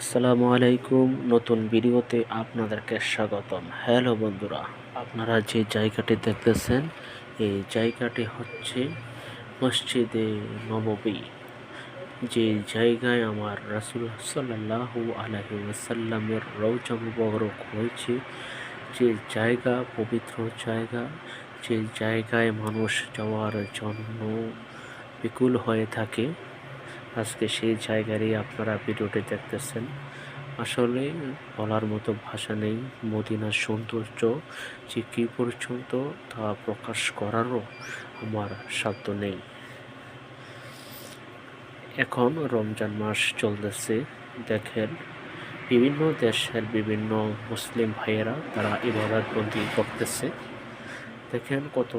আসসালামু আলাইকুম। নতুন ভিডিওতে আপনাদেরকে স্বাগতম। হ্যালো বন্ধুরা, আপনারা যে জায়গাটি দেখতেছেন, এই জায়গাটি হচ্ছে মসজিদে নববী। যে জায়গায় আমার রাসুল সাল্লাহু আলহি ওয়াসাল্লামের রৌজা মুবারক হয়েছে, যে জায়গা পবিত্র জায়গা, যে জায়গায় মানুষ যাওয়ার জন্য বিকুল হয়ে থাকে আজকে সেই জায়গারই আপনারা ভিডিওটি দেখতেছেন। আসলে বলার মতো ভাষা নেই, মদিনার সৌন্দর্য যে কী পর্যন্ত তা প্রকাশ করারও আমার সাধ্য নেই। এখন রমজান মাস চলতেছে, দেখেন, বিভিন্ন দেশের বিভিন্ন মুসলিম ভাইয়েরা তারা ইবাদতবন্দি করতেছে। দেখেন কত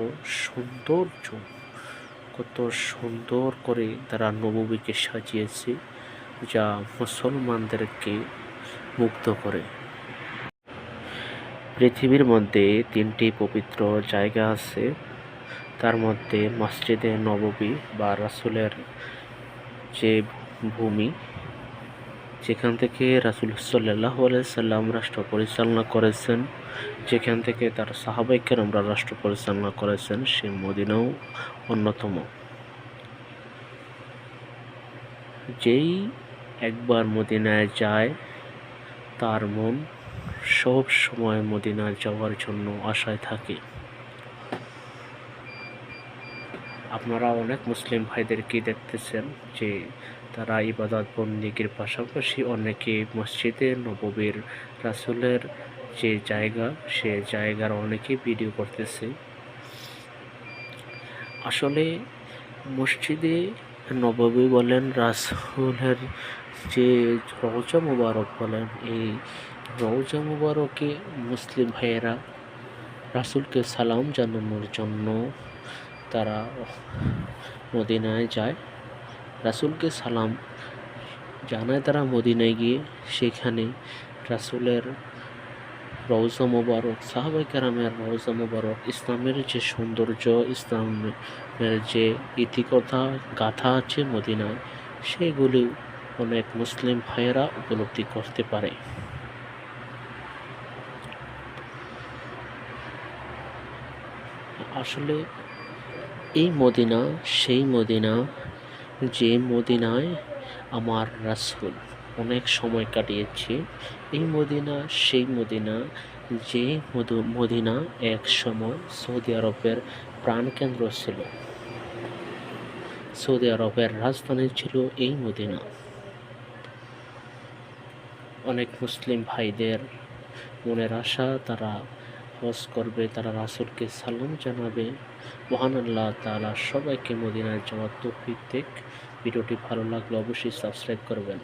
সৌন্দর্য। কত সুন্দর করে তারা নবমীকে সাজিয়েছে, যা মুসলমানদেরকে মুক্ত করে। পৃথিবীর মধ্যে তিনটি পবিত্র জায়গা আছে। তার মধ্যে মসজিদে নববী বা রাসুলের যে ভূমি যেখান থেকে রাসুল সাল্লাহ সাল্লাম রাষ্ট্র পরিচালনা করেছেন, যেখান থেকে তার সাহাবাইকের আমরা রাষ্ট্র পরিচালনা করেছেন, সে মদিনাও অন্যতম। যেই একবার মদিনায় যায়, তার মন সব সময় মদিনায় যাওয়ার জন্য আশায় থাকে। আপনারা অনেক মুসলিম ভাইদেরকে দেখতেছেন যে তারা ইবাদত বন্দিগির পাশাপাশি অনেকে মসজিদে নববীর রাসুলের যে জায়গা, সে জায়গার অনেকে ভিডিও করতেছে। আসলে মসজিদে নববী বলেন, রাসুলের যে রওজা মুবারক বলেন, এই রওজা মুবারকে মুসলিম ভাইয়েরা রাসুলকে সালাম জানানোর জন্য তারা মদিনায় যায়। রাসুলকে সালাম জানায় তারা মদিনায় গিয়ে। সেখানে রাসুলের রওজা মোবারক সাহাবাই কারামের রওজা মোবারক, ইসলামের যে সৌন্দর্য, ইসলামের যে ইতিকথা, গাথা আছে মদিনায়, সেগুলি অনেক মুসলিম ভাইয়েরা উপলব্ধি করতে পারে। আসলে এই মদিনা, সেই মদিনা, যে মদিনায় আমার রাসুল অনেক সময় কাটিয়েছে, এই মদিনা, সেই মদিনা, যে মদিনা এক সময় সৌদি আরবের প্রাণকেন্দ্র ছিল। সৌদি আরবের রাজধানী ছিল এই মদিনা। অনেক মুসলিম ভাইদের মনের আশা তারা হজ করবে তারা রাসুলকে সালাম জানাবে। মহান আল্লাহ তালা সবাইকে মদিনায় যাওয়ার তৌফিক দেখ। ভিডিওটি ভালো লাগলে অবশ্যই সাবস্ক্রাইব করবেন।